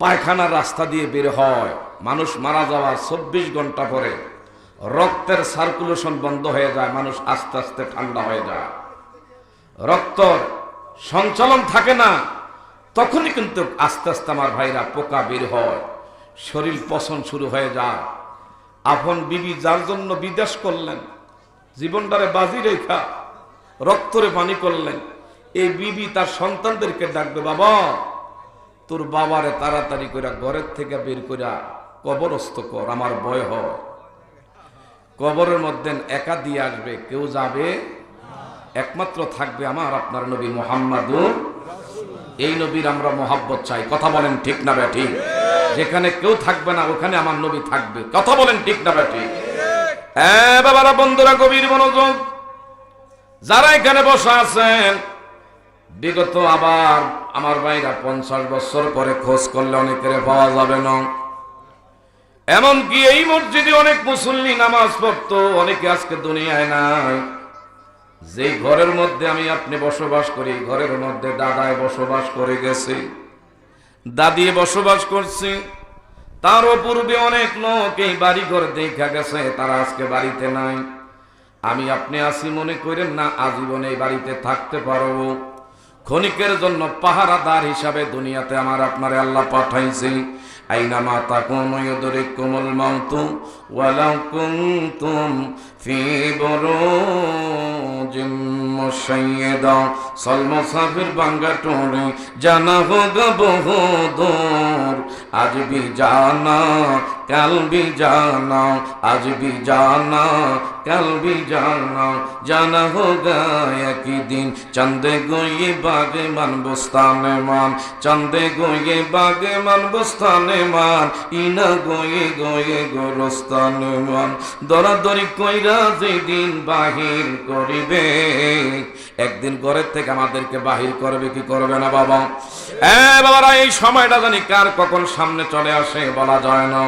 পায়খানার রাস্তা দিয়ে বের হয়। মানুষ মারা যাওয়ার চব্বিশ ঘণ্টা পরে রক্তের সার্কুলেশন বন্ধ হয়ে যায়, মানুষ আস্তে আস্তে ঠান্ডা হয়ে যায়। রক্ত সঞ্চালন থাকে না, তখনই কিন্তু আস্তে আস্তে আমার ভাইরা পোকা বের হয়, শরীর পচন শুরু হয়ে যায়। আপন বিবি যার জন্য বিদেশ করলেন, জীবনটারে বাজি রেখা, রক্তরে পানি করলেন, এই বিবি তার সন্তানদেরকে ডাকবে, বাবা তোর বাবারে তাড়াতাড়ি করে ঘরের থেকে বের করে কবরস্থ কর, আমার ভয় হয়। কবরের মধ্যে একা দিয়ে আসবে, কেউ যাবে? একমাত্র থাকবে আমার, আপনার নবী মোহাম্মদুর এই নবীর আমরা মোহাব্বত চাই। কথা বলেন ঠিক না বে ঠিক যেখানে কেউ থাকবে না, ওখানে আমার নবী থাকবে। কথা বলেন ঠিক না ব্যাটি এ বাবারা, বন্ধুরা, গভীর মনোযোগ। যারা এখানে বসে আছেন বিগত আবার আমার ভাইরা পঞ্চাশ বছর পরে খোঁজ করলে অনেকের পাওয়া যাবে না। এমনকি এই মসজিদে অনেক মুসল্লি নামাজ পড়তো, অনেকে আজকে দুনিয়ায় নাই। যেই ঘরের মধ্যে আমি আপনি বসবাস করি ঘরের মধ্যে দাদায় বসবাস করে গেছে, দাদি বসবাস করছে। তারও পূর্বে অনেক লোক এই বাড়ি ঘর দেখা গেছে, তারা আজকে বাড়িতে নাই। আমি আপনি আসি মনে করেন না, আজীবন এই বাড়িতে থাকতে পারব। ক্ষণিকের জন্য পাহারাদার হিসাবে দুনিয়াতে আমার আপনারে আল্লাহ পাঠাইছে। আইনা মাতা কোন ইয়দরে কোমল মাউতু ওয়ালাউ কুনতুম في بروج مشيدة صل مسافر بانگا ٹوڑے جانا ہوگا بہو دور آج بھی جانا کل بھی جانا آج بھی جانا کل بھی جانا جانا ہوگا یکی دن چندے گو یہ باغ من بستان مان چندے گو یہ باغ من بستان مان اینا گوئے گوئے گورستان مان دورا دوری کوئی যেদিন বাহির করিবে, একদিন ঘরের থেকে আমাদেরকে বাহির করবে, কি করবে না বাবা? হ্যাঁ বাবারা, এই সময়টা জানি কার কখন সামনে চলে আসে বলা যায় না।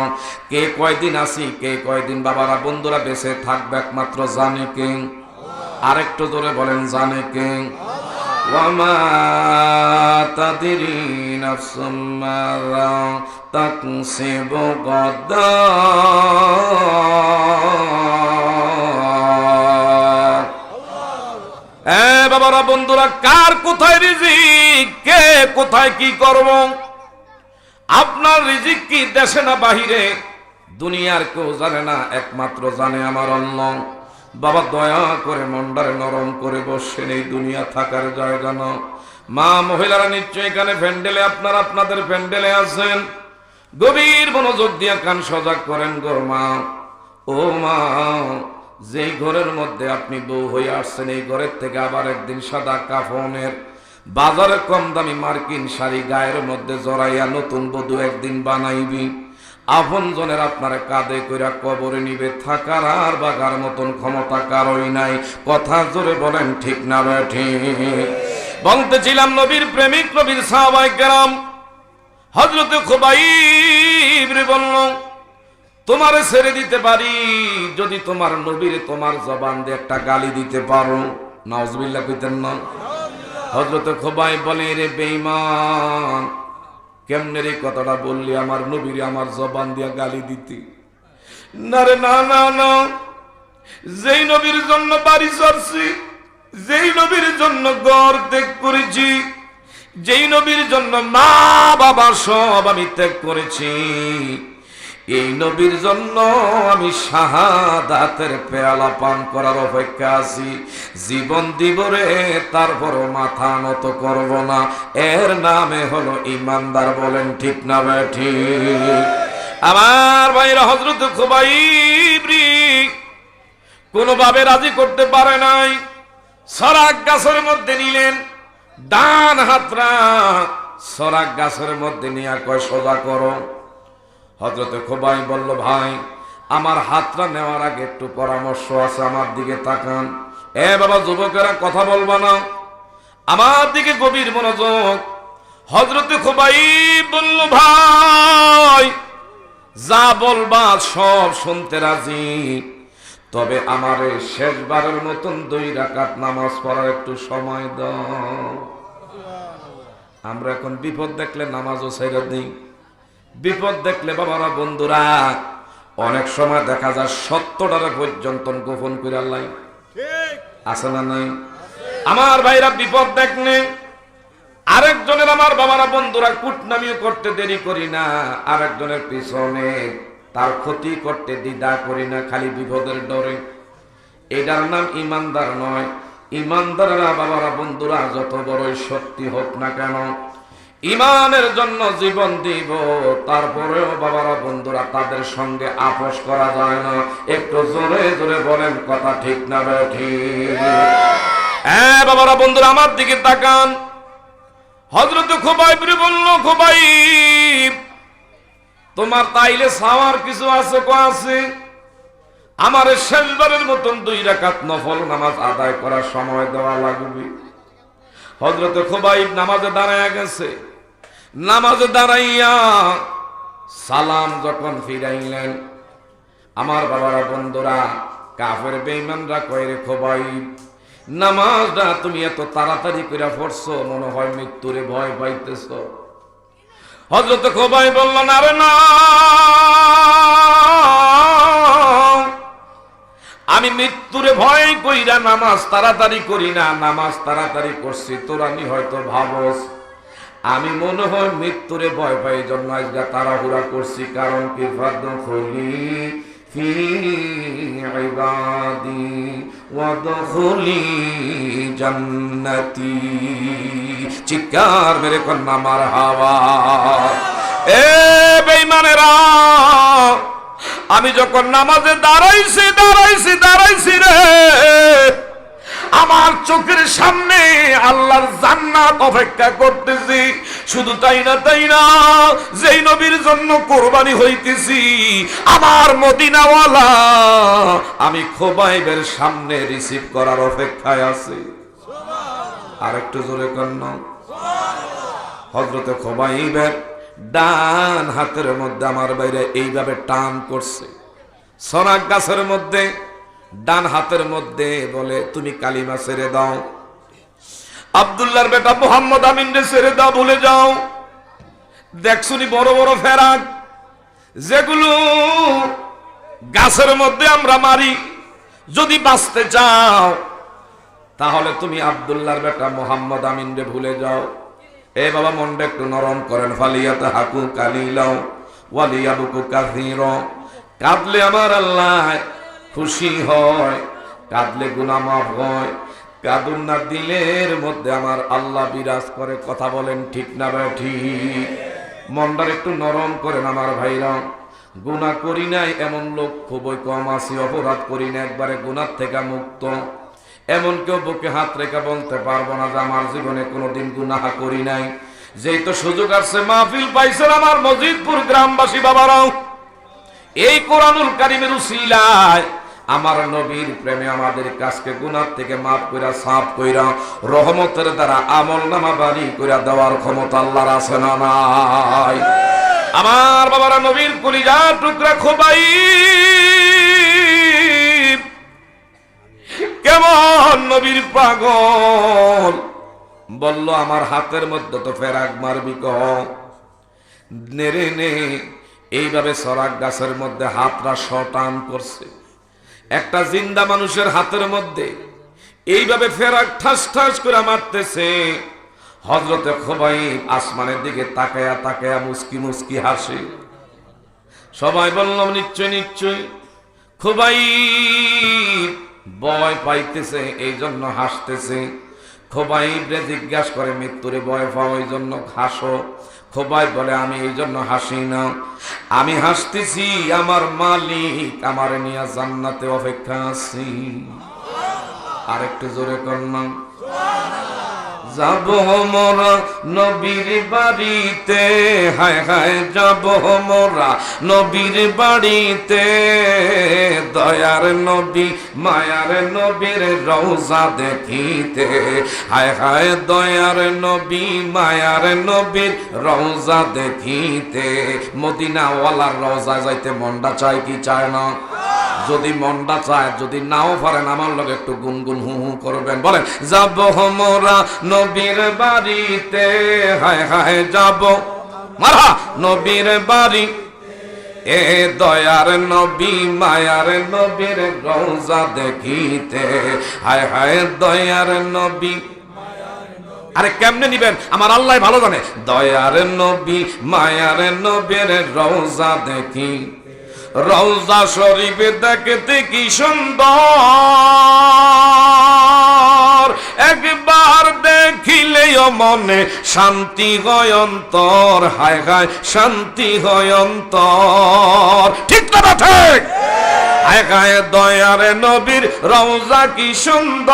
কে কয়দিন আসি কে কয়দিন বাবারা, বন্ধুরা বেঁচে থাকবে একমাত্র জানে কে? আরেকটু জোরে বলেন, জানে কে? মাযা তাকসিবু গাদা। বাবারা, বন্ধুরা, কার কোথায় রিজিক? কে কোথায় কি করব? আপনার রিজিক কি দেশে না বাহিরে? দুনিয়ার কেউ জানে না, একমাত্র জানে আমার অন্য। বাবা, দয়া করে মন্ডারে নরম করে বসছেন এই দুনিয়া থাকার জায়গা না। মা, মহিলারা নিশ্চয় এখানে প্যান্ডেলে, আপনারা আপনাদের প্যান্ডেলে আছেন। গভীর মনোযোগ দিয়ে কান সজাগ করেন গো মা। ও মা যেই ঘরের মধ্যে আপনি বউ হয়ে আসছেন, এই ঘরের থেকে আবার একদিন সাদা কাফনের বাজারে কম দামি মার্কিন শাড়ি গায়ের মধ্যে জড়াইয়া নতুন বধূ একদিন বানাইবি। আপন জনের আপনার কাঁধে কইরা কবরে নিবে, থাকার আর বাগার মতন ক্ষমতা কারোই নাই। কথা জোরে বলেন, ঠিক না ঠিক। বলতেছিলাম নবীর প্রেমিক, নবীর সাহাবাই কেরাম। হজরত খুবাইব রে বলল তোমারে ছেড়ে দিতে পারি, যদি তোমার নবীরে তোমার জবান দিয়ে একটা গালি দিতে পারো। নজবিল্লা কইতেন না। হজরত খোবাই বলে, রে বেইমান কেমনে রে কথাটা বললি? আমার নবীরে আমার জবান দিয়া গালি দিতি। না রে, না না না, যেই নবীর জন্য বাড়ি চড়ছি যেই নবীর জন্য গড় ত্যাগ করেছি, যেই নবীর জন্য মা বাবা সব আমি ত্যাগ করেছি এই নবীর জন্য আমি শাহাদাতের পেয়ালা পান করার অপেক্ষা আছি। জীবন দিব রে তারপর মাথা নত করব না। এর নামে হলো ইমানদার বলেন, ঠিক না বেঠি আমার ভাইরা হজরত খুবাইবরি কোনোভাবে রাজি করতে পারে নাই। সরাক গাছের মধ্যে নিলেন, ডান হাতরা সরাক গাছের মধ্যে নিয়ে কয়, সোজা করো। হজরতে খোবাই বলল, ভাই, আমার হাতটা নেওয়ার আগে একটু পরামর্শ আছে, আমার দিকে তাকান। এ বাবা, যুবকেরা, কথা বলবা না। আমার দিকে গভীর মনোযোগ। হজরতে খোবাই বলল, ভাই, যা বলবা সব শুনতে রাজি। তবে আমার শেষবারের মতন দুই রাকাত নামাজ পড়ার একটু সময় দাও। আমরা এখন বিপদ দেখলে নামাজও ছেড়ে দিই। বিপদ দেখলে বাবারা বন্ধুরা অনেক সময় দেখা যায় সত্যটারে পর্যন্ত গোপন করে আল্লাহ আছে না নাই? আমার ভাইরা বিপদ দেখলে আরেকজনের আমার বাবারা বন্ধুরা কুটনামিও করতে দেরি করি না আরেকজনের পিছনে তার ক্ষতি করতে দ্বিধা করি না খালি বিপদের ডরে। এটার নাম ইমানদার নয়। ইমানদাররা বাবারা বন্ধুরা যত বড়ই শক্তি হোক না কেন ইমানের জন্য জীবন দিব, তারপরেও বাবারা, বন্ধুরা, তাদের সঙ্গে আপোষ করা যায় না। একটু জোরে জোরে বলেন, কথা ঠিক না ঠিক? হ্যাঁ বাবারা, বন্ধুরা, আমার দিকে তাকান। হজরত খোবাইব রে বলল, খোবাইব, তোমার তাইলে সাওয়ার কিছু আছে কো আছে? আমার শেষবারের মতন দুই রাকাত নফল নামাজ আদায় করার সময় দেওয়া লাগবে। হজরত খোবাইব নামাজে দাঁড়ায় গেছে। নামাজে দাঁড়াইয়া সালাম যখন ফিরাইলেন, আমার বাবারা বন্ধুরা, কাফের বেইমানরা কয় রে খোবাইব নামাজটা তুমি এত তাড়াতাড়ি করে পড়ছো, মনে হয় মৃত্যুরে ভয় পাইতেছ। হজরত খোবাই বলল, না রে না, আমি মৃত্যুরে ভয় কইরা নামাজ তাড়াতাড়ি করি না, নামাজ তাড়াতাড়ি করছি তোরানি হয়তো ভাবস। আমি মনে হয় মৃত্যুরে ভয় পাই জন্য আজকে তাড়াহুড়া করছি। কারণ কি? ফাদ খুলি ইবাদি ওয়াদখুলি জান্নাতি। চিৎকার মেরে কন্যা, মার হাওয়া। এ বেঈমানেরা, আমি যখন নামাজে দাঁড়াইছি দাঁড়াইছি দাঁড়াইছি রে আমার চোখের সামনে আল্লাহর জান্নাত অপেক্ষা করতেছি। শুধু তাই না তাই না, যেই নবীর জন্য কোরবানি হইতেছি, আমার মদিনাওয়ালা আমি খোবাইবের সামনে রিসিভ করার অপেক্ষায় আছি। আর একটু জোরে কন্যা হজরতে খোবাইবের ডান হাতের মধ্যে আমার বাইরে এইভাবে টান করছে। সরাক গাছের মধ্যে ডান হাতের মধ্যে বলে, তুমি কালিমা ছেড়ে দাও। আবদুল্লাহর বেটা মোহাম্মদ আমিন রে দাও, ভুলে যাও। দেখছুনি বড় বড় ফেরাক? যেগুলো গাছের মধ্যে আমরা মারি। যদি বাঁচতে চাও, তাহলে তুমি আবদুল্লাহর বেটা মোহাম্মদ আমিন রে ভুলে যাও। এ বাবা, মনটা একটু নরম করেন। ফালিয়াতে হাকু কালিলাও ওয়ালিয়া বুকু কাথির কাঁদলে আমার আল্লাহ খুশি হয়, কাঁদলে গুনা মাফ হয়। কাঁদুন না, দিলের মধ্যে আমার আল্লাহ বিরাজ করে, কথা বলেন ঠিক না ভাই, ঠিক। মনটার একটু নরম করেন আমার ভাইরা। গুণা করি নাই, এমন লোক খুবই কম আছে, অপরাধ করি না, একবারে গুনার থেকে মুক্ত। এমন কেউ বুকে হাত রেখে বলতে পারব না যে আমার জীবনে কোনোদিন গুনাহা করি নাই। যেই তো সুযোগ আসছে, মাহফিল পাইছেন আমার মজিদপুর গ্রামবাসী বাবারাও। এই কোরআনুল কারিমের উসিলায় আমার নবীর প্রেমে আমাদের কাজকে গুনার থেকে মাফ কইরা সাফ কইরা রহমতের দ্বারা আমল নামা বাড়ি কইরা দেওয়ার ক্ষমতা আল্লাহর আছে না নাই? আমার বাবারা নবীর কলিজা টুকরা খোবাই কেমন নবীর পাগল? বলল, আমার হাতের মধ্যে তো ফেরাক মারবি কহ? নেড়ে নে, এইভাবে সরাক গাছের মধ্যে হাতরা শটান করছে। একটা জিন্দা মানুষের হাতের মধ্যে এইভাবে ফেরাক ঠাস ঠাস করে মারতেছে। হজরতে খোবাই আসমানের দিকে তাকায়া তাকায়া মুস্কি মুস্কি হাসে। সবাই বললাম নিশ্চয় নিশ্চয়। খোবাই ভয় পাইতেছে এই জন্য হাসতেছে। খোবাইবরে জিজ্ঞাসা করে, মৃত্যুরে ভয় পাও এই জন্য হাসো। খোবাই বলে, আমি এই জন্য হাসি না। আমি হাসতেছি, আমার মালিক আমার নিয়ে জান্নাতে অপেক্ষা আছি। আরেকটু জোরে করলাম যাব মোরা নবীর বাড়িতে। হায় হায় যাব মোরা নবীর বাড়িতে। দয়ার নবী, মায়ার নবীর রওজা দেখিতে। হায় হায় দয়ার নবী, মায়ার নবীর রওজা দেখিতে। মদিনাওয়ালার রওজা যাইতে মনটা চায় কি চায় না? যদি মনটা চায়, যদি নাও পারেন, আমার লোক একটু গুনগুন হু হু করবেন। বলেন, যাব মোরা নবীর বাড়িতে, হায় হায় যাব। মারা নবীর বাড়ি। এ দয়ার নবী, মায়ার নবীর রওজা দেখিতে। হায় হায় দয়ার নবী। আরে কেমনে নিবেন? আমার আল্লাহ ভালো জানে। দয়ার নবী, মায়ার নবীর রওজা দেখি। রওজা শরীফে দেখতে কি সুন্দর। মনে শান্তি হয় হায় হায় শান্তি হয় ঠিক না ঠিক? হায় দয়ারে নবীর রওজা কি সুন্দর।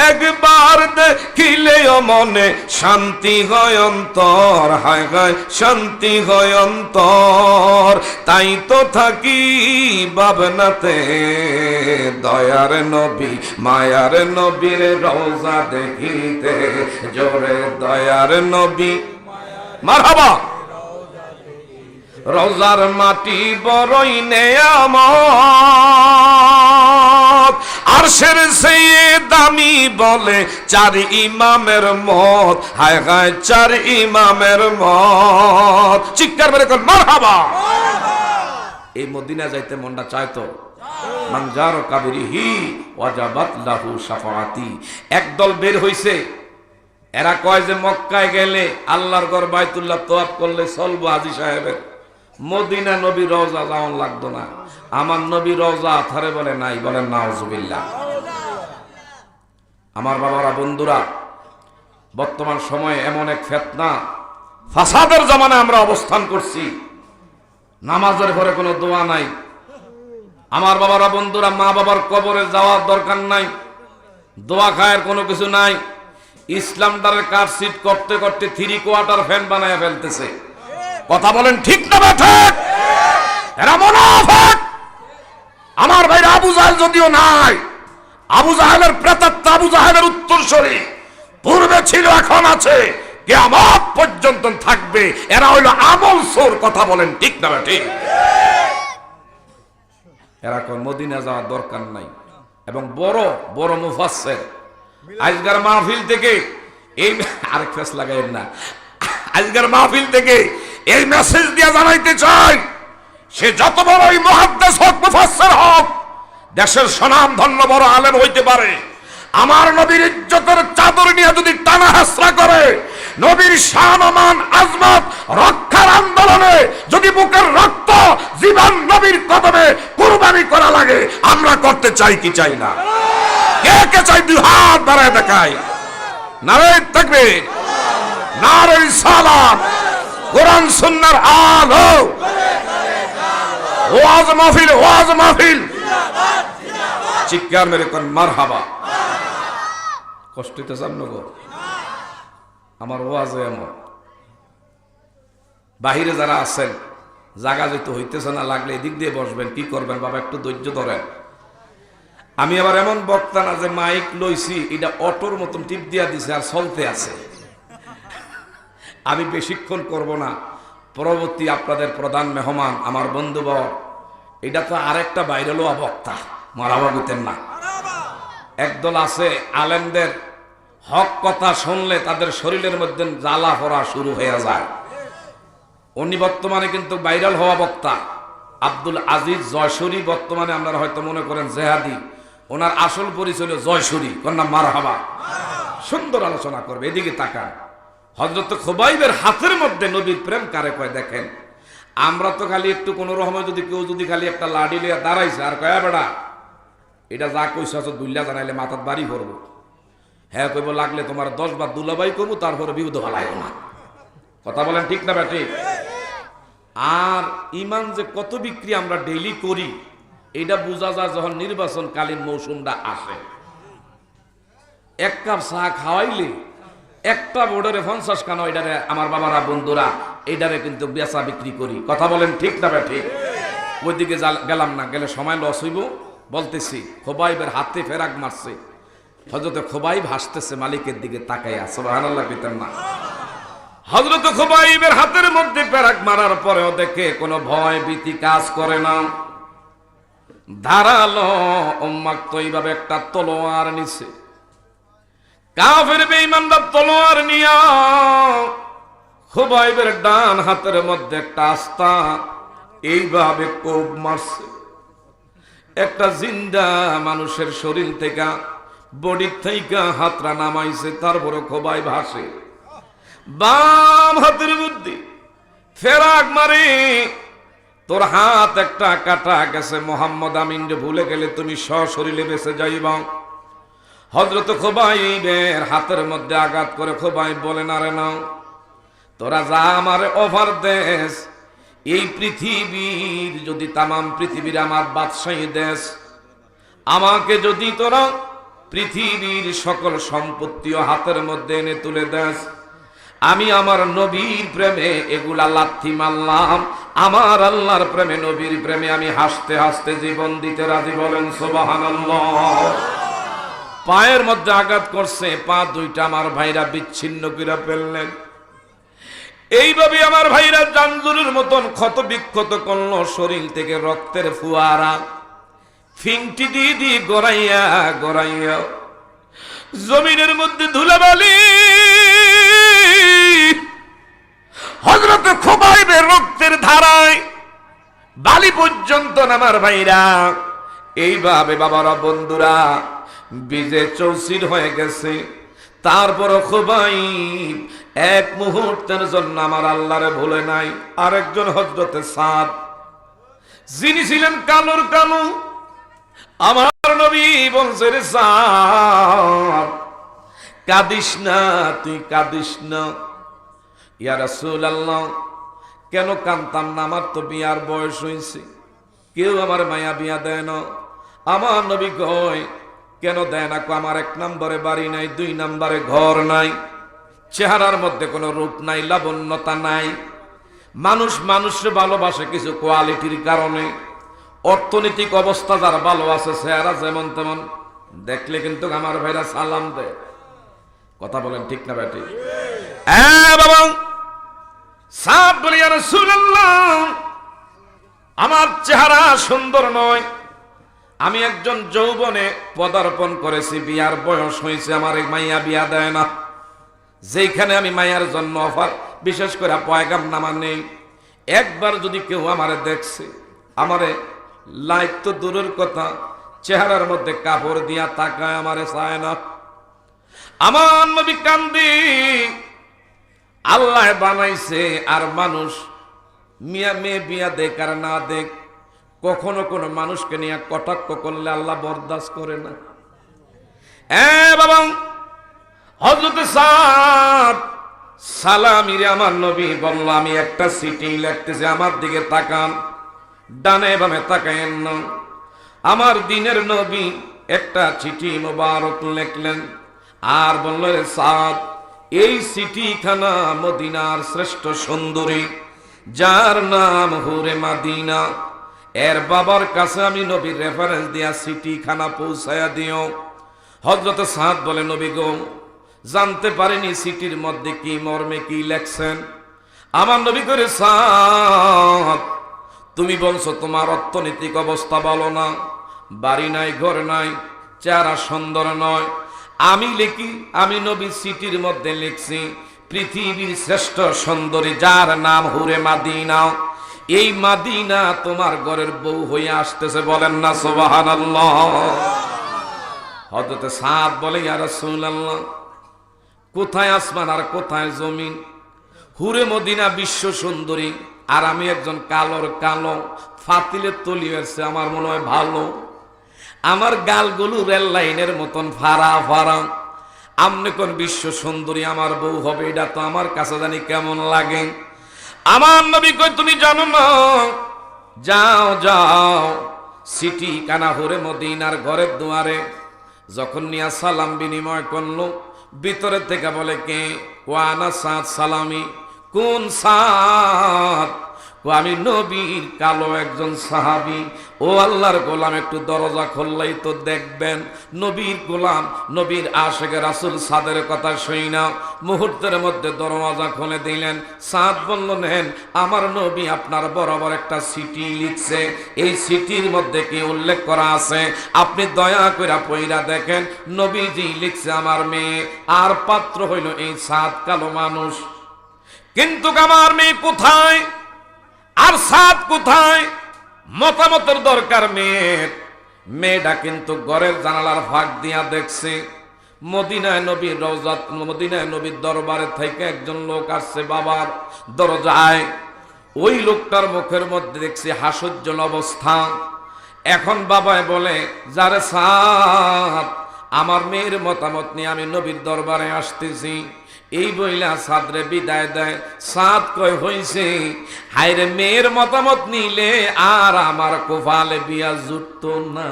একবার দেখিলেও মনে শান্তি হয় অন্তর। হায় হায় শান্তি হয় অন্তর। তাই তো থাকি ভাবনাতে। দয়ার নবী, মায়ার নবীর রওজা দেখিতে। জোরে দয়ার নবী। মারহাবা। রোজার মাটি বড়ই নেয়ামত। আর সের সে দামি বলে চার ইমামের মত। হায় হায়, চার ইমামের মত। চিৎকার বেড়ে কর মারহাবা। এই মদিনা যাইতে মনটা চাইতো মানজার কাবিরিহি ওয়াজাবাত লাহু শাফাআতি। একদল বের হইছে। এরা কয় যে মক্কায় গেলে আল্লাহর ঘর বাইতুল্লাহ তোয়াব করলে চলবো হাজি সাহেবের। মদিনা নবী রওজা যাওয়ান লাগতো না। আমার নবী রওজা থারে বলে নাই বলেন নাউজুবিল্লাহ। আমার বাবারা, বন্ধুরা, বর্তমান সময়ে এমন এক ফেতনা, ফাসাদের জমানে আমরা অবস্থান করছি। নামাজের ঘরে কোনো দোয়া নাই। আমার বাবারা, বন্ধুরা, মা বাবার কবরে যাওয়ার দরকার নাই। দোয়া খায়ের কোনো কিছু নাই। ইসলামটারে কারসিট করতে করতে থ্রি কোয়ার্টার ফ্যান বানায় ফেলতেছে। কথা বলেন ঠিক না ঠিক? এরা মুনাফিক। আমার ভাই আবু জাহেল যদিও নাই, আবু জাহেলের প্রেতাত্মা আবু জাহেলের উত্তরসূরি। পূর্বে ছিল, এখন আছে। কিয়ামত পর্যন্ত থাকবে। এরা হইল আমল সোর, কথা বলেন ঠিক না ঠিক? এরা কোন মদিনা যাওয়ার দরকার নাই। এবং বড় বড় মুফাসসির। আজকের মাহফিল থেকে এই আরেক ফেস লাগাইন না। আজকের মাহফিল থেকে এই মেসেজ দিয়ে জানাইতে চাই, সে যত বড়ই মহাদ্দেশ হোক, মুফাসসির হোক, দেশের সুনাম ধন্য বড় আলেম হইতে পারে। আমার নবীর ইজ্জতের চাদর নিয়ে যদি টানা হাসরা করে, নবীর শানমান আজমত রক্ষার আন্দোলনে যদি বুকের রক্ত জীবন নবীর কদমে কুরবানি করা লাগে, আমরা করতে চাই কি চাই না? কে কে চাই দুই হাত বাড়ায় দেখায়? নারে থাকবে নারে সালাম কোরআন, সুন্নার আলো। ওয়াজ মাহফিল ওয়াজ মাহফিল। চিৎকার মেরে কোন মার হাবা কষ্ট তো জানো গো আমার ওয়াজ এমন। বাহিরে যারা আছেন, জাগা যেতে হইতেছে না, লাগলে এদিক দিয়ে বসবেন, কি করবেন? বাবা, একটু ধৈর্য ধরেন। আমি আবার এমন বক্তা না যে মাইক লইছি, এটা অটোর মতন টিপ দিয়া দিছে আর চলতে আছে। আমি বেশিক্ষণ করব না। পরবর্তী আপনাদের প্রধান মেহমান, আমার বন্ধু বাবা এটা তো আরেকটা বাইরেলো বক্তা মারাবাগুতেন না। একদল আছে আলেমদের হক কথা শুনলে তাদের শরীরের মধ্যে জ্বালা পড়া শুরু হয়ে যায়। উনি বর্তমানে কিন্তু ভাইরাল হওয়া বক্তা। আব্দুল আজিজ জয়সুরি বর্তমানে আপনারা হয়তো মনে করেন জেহাদি। ওনার আসল পরিচয় জয়সুরি। কন্যা মারহাবা। সুন্দর আলোচনা করবে, এদিকে তাকান। হজরত খোবাইবের হাতের মধ্যে নবীর প্রেম কারে কয় দেখেন? আমরা তো খালি একটু কোনো রকমে যদি কেউ যদি খালি একটা লাডি লিয়া দাঁড়াইছে, আর কয়া বেড়া? এটা যা কইছে আছে দুল্লা জানাইলে মাথার বাড়ি করব হ্যাঁ কইব, লাগলে তোমার দশ বার দুলাবাই করব, তারপরে বিরুদ্ধ ভালাইব না। কথা বলেন ঠিক না ব্যাটি? আর ইমান যে কত বিক্রি আমরা ডেইলি করি, এটা বোঝা যায় যখন নির্বাচনকালীন মৌসুমটা আসে। এক কাপ চা খাওয়াইলে একটা বোর্ডারে পঞ্চাশ খানা, ওইটারে আমার বাবারা, বন্ধুরা, এইটারে কিন্তু বেচা বিক্রি করি। কথা বলেন ঠিক না ঠিক? ওইদিকে গেলাম না, গেলে সময় লস হইব? বলতেছি, খোবাইবের হাতে ফেরাক মারছে। হজরতে খোবাইব হাসতেছে, মালিকের দিকে তাকাইয়া, সুবহানাল্লাহ কইতেন না। হজরত খোবাইবের হাতের মধ্যে পেরাক মারার পরেও দেখে কোনো ভয় ভীতি কাজ করে না। ধারালো উম্মাক্ত এইভাবে একটা তলোয়ার নিছে। কাফের বেঈমানরা তলোয়ার নিয়া খুবাইবের ডান হাতের মধ্যে একটা আস্তা এইভাবে কোপ মারছে। একটা জিন্দা মানুষের শরীর থেকে বডির থেকে হাতরা নামাইছে তারপরে খোবাই ভাসে বাম হাতের বুদ্ধি ফেরাক মারে, তোর হাত একটা কাটা গেছে, মোহাম্মদ আমিন ভুলে গেলে তুমি সশরীরে বেঁচে যাইবা। হজরত খোবাইবের হাতের মধ্যে আঘাত করে খোবাই বলে, না রে, নাও। তোরা যা আমার ওভার দেশ এই পৃথিবীর যদি তামাম পৃথিবীর আমার বাদশাহী দেশ আমাকে যদি তোরা পৃথিবীর সকল সম্পত্তিও হাতের মধ্যে এনে তুলে দেস, আমি আমার নবীর প্রেমে এগুলা লাথি মারলাম। আমার আল্লাহর প্রেমে, নবীর প্রেমে আমি হাসতে হাসতে জীবন দিতে রাজি বলেন, সুবহানাল্লাহ। পায়ের মধ্যে আঘাত করছে, পা দুইটা আমার ভাইরা বিচ্ছিন্ন করে ফেললেন। এইভাবে আমার ভাইরা জাঞ্জুরের মতন ক্ষত বিক্ষত করল, শরীর থেকে রক্তের ফুয়ারা। ফিংটি দিয়ে দিয়ে গড়াইয়া গড়াইয়া জমিনের মধ্যে ধুলাবালি। হজরত খোবাইবের রক্তের ধারায় বালি পর্যন্ত নামার ভাইরা, এইভাবে বাবারা বন্ধুরা বীজে চৌচির হয়ে গেছে। তারপর খোবাই এক মুহূর্তের জন্য আমার আল্লাহরে ভুলে নাই। আরেকজন হজরতে সাদ। যিনি ছিলেন কালোর কালো। আমার নবী বংশের সাদ। কাদিস না, তুই কাদিস না। ইয়া রাসূলুল্লাহ, কেন কান্তাম না? আমার তো বিয়ার বয়স হয়েছে কেউ আমার মায়া বিয়া দেয় না। আমার নবী কয় কেন দেয় না? কো আমার এক নম্বরে বাড়ি নাই, দুই নম্বরে ঘর নাই, চেহারার মধ্যে কোনো রূপ নাই, লাবণ্যতা নাই। মানুষ মানুষের ভালোবাসে কিছু কোয়ালিটির কারণে। অর্থনৈতিক অবস্থা যার ভালো আছে, চেহারা যেমন তেমন। দেখলে কিন্তু আমার ভাইরা সালাম দেয়। কথা বলেন ঠিক না ব্যাটি? হ্যাঁ বাবা। আমার চেহারা সুন্দর নয়। আমি একজন যৌবনে পদার্পণ করেছি, বিয়ার বয়স হয়েছে, আমার মাইয়া বিয়া দেয় না। যেখানে আমি মায়ার জন্য অফার, বিশেষ করে পয়গাম নামা নেই। একবার যদি কেউ আমারে দেখছে, আমারে লাইট তো দূরের কথা, চেহারার মধ্যে কাপড় দিয়া তাকায় আমারে চায় না। আমার নবী কান্দি, আল্লাহ বানাইছে, আর মানুষ মিয়া মেয়ে বিয়া দেখ আর না দেখ কখনো কোনো মানুষকে নিয়ে কটাক্ষ করলে আল্লাহ বরদাস্ত করে না। হ্যাঁ বাবা হজরতে সাদ, সালামিরে আমার নবী বলল, আমি একটা সিটি লিখতেছি, আমার দিকে তাকান। ডানে বামে তাকায়েন না। আমার দিনের নবী একটা চিঠি মোবারক লিখলেন আর বলল রে সাদ, এই চিঠিখানা মদিনার শ্রেষ্ঠ সুন্দরী, যার নাম হুরে মাদিনা। এর বাবার কাছে আমি নবীর রেফারেন্স দিয়া চিঠিখানা পৌঁছায়া দিও। হজরত সাদ বলে, নবী গো, জানতে পারিনি সিটির মধ্যে কি মর্মে কি লেখছেন। আমার নবী করে সাদ, তুমি বলছো তোমার অর্থনৈতিক অবস্থা বলো না, বাড়ি নাই, ঘর নাই, চেহারা সুন্দর নয়। আমি লিখি, আমি নবী সিটির মধ্যে লিখছি, পৃথিবীর শ্রেষ্ঠ সুন্দরী, যার নাম হুরে মাদিনা। এই মাদিনা তোমার ঘরের বউ হয়ে আসতেছে, বলেন না সুবহানাল্লাহ। হযরত সাদ বলে, ইয়া রাসূলুল্লাহ, কোথায় আসমান আর কোথায় জমিন? হুরে মদিনা বিশ্ব সুন্দরী, আর আমি একজন কালোর কালো, ফাতিলের তলি হয়েছে, আমার মনে হয় ভালো। আমার গালগুলো রেল লাইনের মতন, ফাড়া ফাড়া। আমনে কোন বিশ্ব সুন্দরী আমার বউ হবে, এটা তো আমার কাছে জানি কেমন লাগে? আমার নবী কই, তুমি জানো না? যাও যাও। সিটি কানা হরে মদিনার ঘরের দুয়ারে যখন নিয়া সালাম বিনিময় করল, ভিতরে থেকে বলে কে, ওয়ানা সাদ সালামি, কোন সাদ? আমি নবীর কালো একজন সাহাবি। ও আল্লাহর গোলাম, একটু দরজা খুললেই তো দেখবেন। নবীর গোলাম, নবীর আশেকে রাসুল সাদের কথা শুই না। মুহূর্তের মধ্যে দরওয়াজা খুলে দিলেন। সাদ বলল, নেন, আমার নবী আপনার বরাবর একটা সিটি লিখছে। এই সিটির মধ্যে কি উল্লেখ করা আছে? আপনি দয়া করে পইরা দেখেন, নবীজি লিখছে আমার মেয়ে। আর পাত্র হইল এই সাত কালো মানুষ। কিন্তু আমার মেয়ে কোথায়? আর সাত কোথায়? মতামতের দরকার মেয়ের। মেয়েটা কিন্তু ঘরের জানালার ফাঁক দিয়া দেখছে। মদিনায় নবীর রওজাত মদিনায় নবীর দরবারে থেকে একজন লোক আসছে বাবার দরজায়। ওই লোকটার মুখের মধ্যে দেখছি হাসজ্জল অবস্থা। এখন বাবায় বলে, যারে সাত, আমার মেয়ের মতামত নিয়ে আমি নবীর দরবারে আসতেছি। এই বইলা সাদরে বিদায় দেয়। সাদ কয়, হইছে। হাইরে মেয়ের মতামত নিলে আর আমার কোফালে বিয়া জুটত না।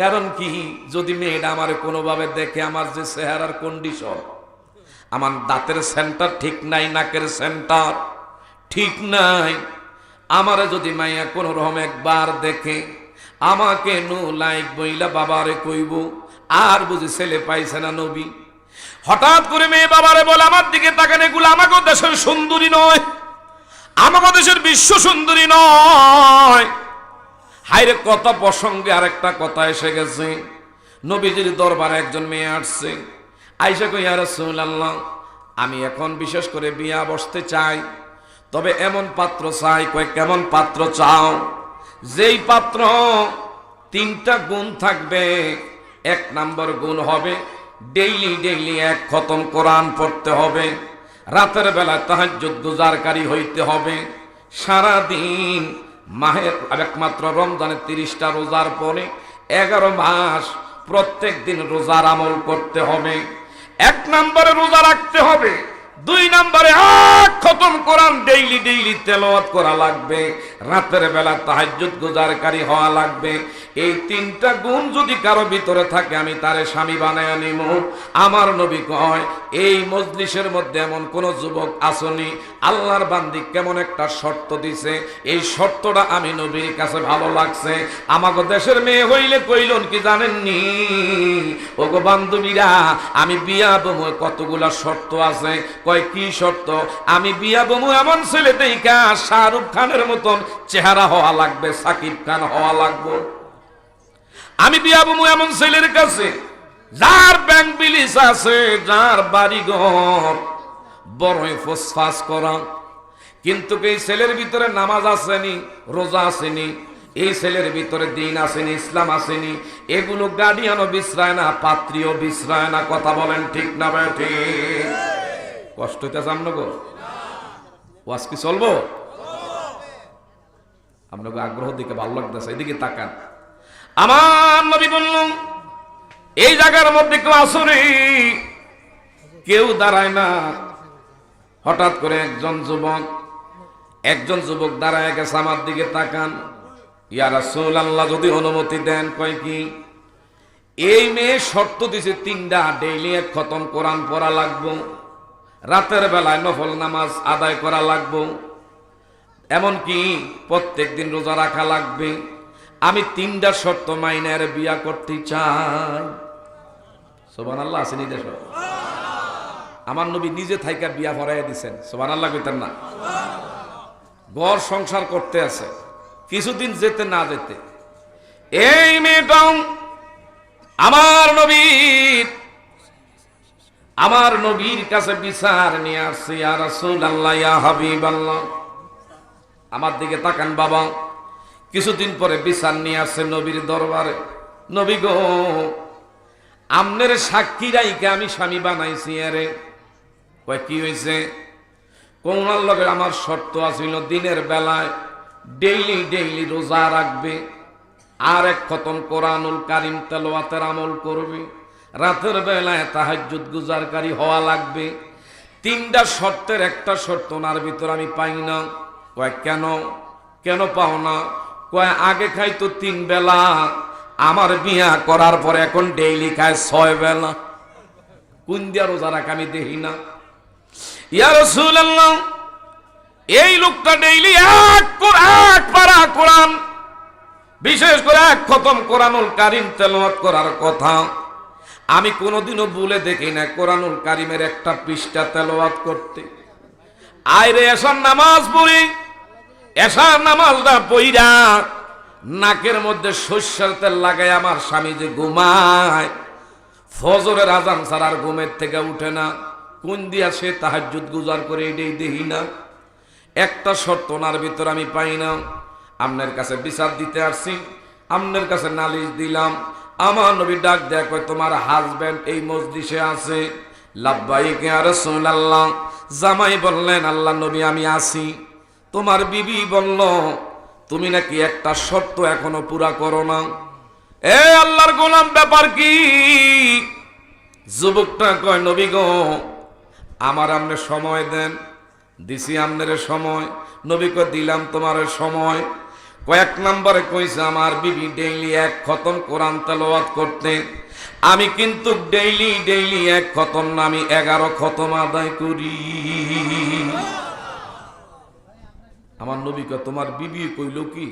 কারণ কি? যদি মেয়েটা আমার কোনোভাবে দেখে আমার যে চেহারার কন্ডিশন আমার দাঁতের সেন্টার ঠিক নাই, নাকের সেন্টার ঠিক নাই, আমারে যদি মাইয়া কোনো রকম একবার দেখে, আমাকে নো লাইক বইলা বাবারে কইব, আর বুঝি ছেলে পাইছে না নবী? হঠাৎ করে মেয়ে বাবারে বলে, আমার দিকে তাকান এগুলো আমাকে দেশের সুন্দরী নয় আমাকে দেশের বিশ্ব সুন্দরী নয়। হাইরে কত প্রসঙ্গে আরেকটা কথা এসে গেছে। নবীজির দরবারে একজন মেয়ে আসছে। আইসা কই আর আল্লাহ আমি এখন বিশেষ করে বিয়া বসতে চাই, তবে এমন পাত্র চাই, কয়, কেমন পাত্র চাও? যেই পাত্র তিনটা গুণ থাকবে, এক নাম্বার গুণ হবে ডেইলি ডেইলি এক খতম কোরআন পড়তে হবে। রাতের বেলা তাহাজ্জুদ গুজারকারী হইতে হবে। সারা দিন মাহের একমাত্র রমজানের তিরিশটা রোজার পরে এগারো মাস প্রত্যেক দিন রোজার আমল করতে হবে। এক নম্বরে রোজা রাখতে হবে। দুই নম্বরে আখ খতম কোরআন ডেইলি ডেইলি তেলাওয়াত করা লাগবে। রাতের বেলা তাহাজ্জুদ গুজারকারী হওয়া লাগবে। এই তিনটা গুণ যদি কারও ভিতরে থাকে, আমি তারে স্বামী বানায় নিব আমার নবী কয়, এই মজলিসের মধ্যে এমন কোন যুবক আসনি। আল্লাহর বান্দি কেমন একটা শর্ত দিছে। এই শর্তটা আমি নবীর কাছে ভালো লাগছে। আমাকে দেশের মেয়ে হইলে কইলন কি জানেননি? ওগো বান্ধবীরা, আমি বিয়া কতগুলা শর্ত আছে। কয়, কি শর্ত? আমি বিয়া বমু এমন ছেলে দেখা শাহরুখ খানের মতন চেহারা হওয়া লাগবে, সাকিব খান হওয়া লাগবে। আমি বিয়া বমু এমন ছেলের কাছে, যার ব্যাংক বিলিস আছে, যার বাড়ি ঘর বড়ই ফোসফাস করা। কিন্তু এই ছেলের ভিতরে নামাজ আসেনি, রোজা আসেনি, এই ছেলের ভিতরে দিন আসেনি, ইসলাম আসেনি। এগুলো গার্ডিয়ানও বিশ্রায় না, পাত্রীও বিশ্রায় না, কথা বলেন ঠিক না ঠিক। কষ্ট হইতেছে আপনাকে ওয়াজ কি চলবো? আপনাকে আগ্রহ দিকে ভালো লাগতেছে, এদিকে তাকান। আমার নবী বললাম এই জায়গার মধ্যে কেউ আসরে কেউ দাঁড়ায় না। হঠাৎ করে একজন যুবক একজন যুবক দাঁড়ায় গেছে আমার দিকে তাকান। ইয়া রাসূল আল্লাহ যদি অনুমতি দেন, কয় কি? এই মেয়ে শর্ত দিছে, তিনটা, ডেইলি এক খতম কোরআন পড়া লাগবো। রাতের বেলায় নফল নামাজ আদায় করা লাগবো। এমনকি প্রত্যেক দিন রোজা রাখা লাগবে। আমি তিনটা শর্ত মাইনের বিয়া করতে চাই। সোবান আল্লাহ আছে নিজে আমার নবী নিজে থাইকা বিয়া ভরাইয়া দিছেন। সোবান আল্লাহ কইতেন না। ঘর সংসার করতে আছে। কিছুদিন যেতে না যেতে। এই মেয়েটাও আমার নবীর আমার নবীর কাছে বিচার নিয়ে আসছে আর রাসূল আল্লাহ ইয়া আমার দিকে তাকান, বাবা, কিছুদিন পরে বিচার নিয়ে আসছে নবীর দরবারে। নবী গো, আমনের সাক্ষী রাইকে আমি স্বামী বানাইছি আরে কয়, কি হয়েছে কোনার লগে আমার শর্ত আছিল, দিনের বেলায় ডেইলি ডেইলি রোজা রাখবে, আর এক খতম কোরআনুল কারিম তেলোয়াতের আমল করবে। রাতের বেলায় তাহাজ্জুদ গুজারকারী হওয়া লাগবে। তিনটা শর্তের একটা শর্ত ওনার ভিতর আমি পাই না। কয়, কেন? কেন পাও না? কয়, আগে খাই তো তিন বেলা, আমার বিয়া করার পর এখন ডেইলি খায় ছয় বেলা। কোন দিয়া রোজা রাখে আমি দেখি না। এই লোকটা ডেইলি এক এক বিশেষ করে এক খতম কোরআনুল কারিম তেলাওয়াত করার কথা। আমি কোনোদিনও বলে দেখি না কোরআনুল কারিমের একটা পৃষ্ঠা তেলাওয়াত করতে। আয়রে এসার নামাজ পড়ি এসার নামাজটা পইরা নাকের মধ্যে শস্যের তেল লাগায় আমার স্বামী যে ঘুমায়, ফজরের আজান ছাড়ার ঘুমের থেকে উঠে না। কোন দিয়া সে তাহাজ্জুদ গুজার করে এটাই দেখি না। একটা শর্ত ওনার ভিতর আমি পাই না। আপনার কাছে বিচার দিতে আসছি আপনার কাছে নালিশ দিলাম আমার নবী ডাক কয়, তোমার হাজবেন্ড এই মসজিষে আছে? লাভবাইকে আর আল্লাহ জামাই বললেন, আল্লাহ নবী, আমি আসি তোমার বিবি বলল, তুমি নাকি একটা শর্ত এখনও পুরা করো না। এ আল্লাহর গোলাম, ব্যাপার কি? যুবকটা কয়, নবী গো, আমার আমনে সময় দেন। দিছি আমনের সময়। নবী দিলাম তোমার সময়। কয়েক নম্বরে কইছে, আমার বিবি ডেইলি এক খতম কোরআন তেলাওয়াত করতে। আমি কিন্তু ডেইলি ডেইলি এক খতম না, আমি এগারো খতম আদায় করি। আমার নবী কয়, তোমার বিবি কইল কি?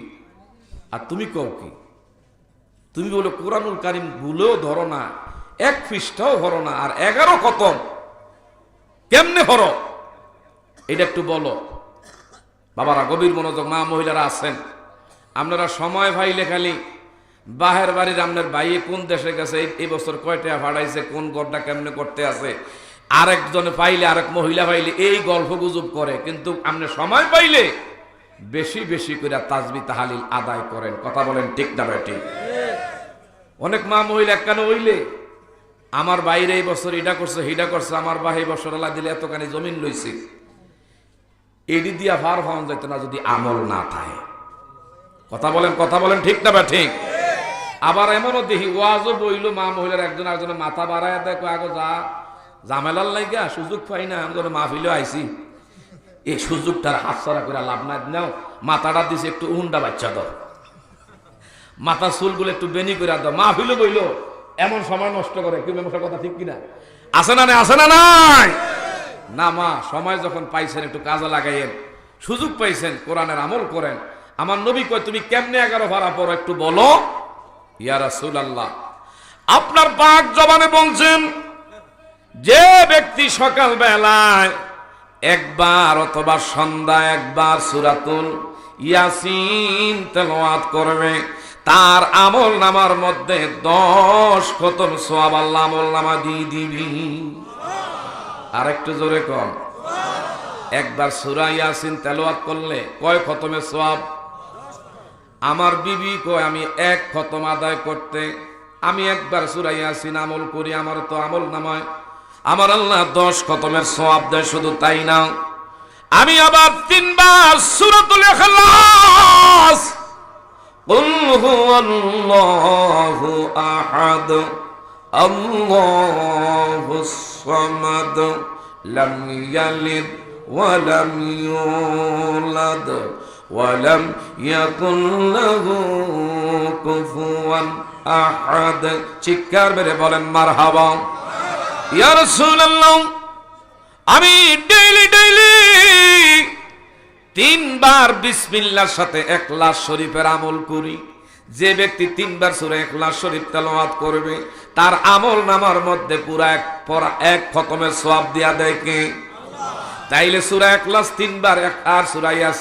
আর তুমি কও কি? তুমি বলো, কোরআনুল কারিম ভুলেও ধরো না, এক পৃষ্ঠাও হরো না, আর এগারো খতম কেমনে হরো এটা একটু বলো। বাবারা, গভীর মনোযোগ, মা মহিলারা আছেন। আপনারা সময় ভাইলে খালি বাহের বাড়ির আপনার বাইয়ে কোন দেশে গেছে এই- বছর কয়টা ভাড়াইছে কোন গড়টা কেমনে করতে আছে, আরেকজনে পাইলে আরেক মহিলা পাইলে এই গল্প গুজব করে, কিন্তু আপনি সময় পাইলে বেশি বেশি করে তাজবি তাহালিল আদায় করেন। কথা বলেন ঠিক না ভাই, ঠিক? অনেক মা মহিলা কেন হইলে, আমার বাইরে এই বছর এটা করছে হিটা করছে, আমার বাহে এই বছর আল্লাহ দিলে এতখানি জমিন লইছি, এডি দিয়া ভার ভান যেত না যদি আমল না থাকে। কথা বলেন কথা বলেন, ঠিক না বা ঠিক? আবার এমনও দেখি, ওয়াজও বইল, মা মহিলার একজন একজনের মাথা বাড়ায় কয়, আগো, যা। জামেলার লাইগা সুযোগ পাই না, আমি মা ফিলেও আইছি। এই সুযোগটার হাতছাড়া করে লাভ না নাও, মাথাটা দিছে একটু উন্ডা বাচ্চা দাও মাথার চুলগুলো একটু বেনি করে দাও মা ফিলে বইল, এমন সময় নষ্ট করে কি মেমসার কথা ঠিক কিনা? আছে না নাই, আছে না নাই? না মা, সময় যখন পাইছেন, একটু কাজে লাগাইয়েন। সুযোগ পাইছেন, কোরআনের আমল করেন। আমার নবী কয়, তুমি কেমনে এগারো ভাড়া পড়ো একটু বলো? ইয়া রাসূলুল্লাহ। আপনার পাক জবানে বলছেন, যে ব্যক্তি সকাল বেলায় একবার অথবা সন্ধ্যা একবার সুরাতুল ইয়াসিন তেলাওয়াত করবে, তার আমল নামার মধ্যে দশ খতম সোয়াব আল্লাহ আমল নামা দিয়ে দিবি। আর একটু জোরে কম একবার সুরা ইয়াসিন তেলাওয়াত করলে কয় খতমে সোয়াব আমার বিবি কয়, আমি এক খতম আদায় করতে, আমি একবার সুরাই আসিন আমল করি, আমার তো আমল নামায়। আমার আল্লাহ দশ খতমের সব দেয়, শুধু তাই না। আমি আবার তিনবার সুরতুল লাম ইয়ালিদ ওয়া লাম ইউলাদ। ولم يكن له كفوا أحد চিৎকার বেড়ে বলেন মারহাবা ইয়া রাসূলুল্লাহ আমি ডেইলি ডেইলি তিনবার বিসমিল্লার সাথে একলাস শরীফের আমল করি যে ব্যক্তি তিনবার সুরে একলাস শরীফ তেলাওয়াত করবে তার আমল নামার মধ্যে পুরা এক পরা এক খতমের সওয়াব দিয়া দেয় কে তাইলে সুরা একলাস তিনবার এক আর সুরাই আছে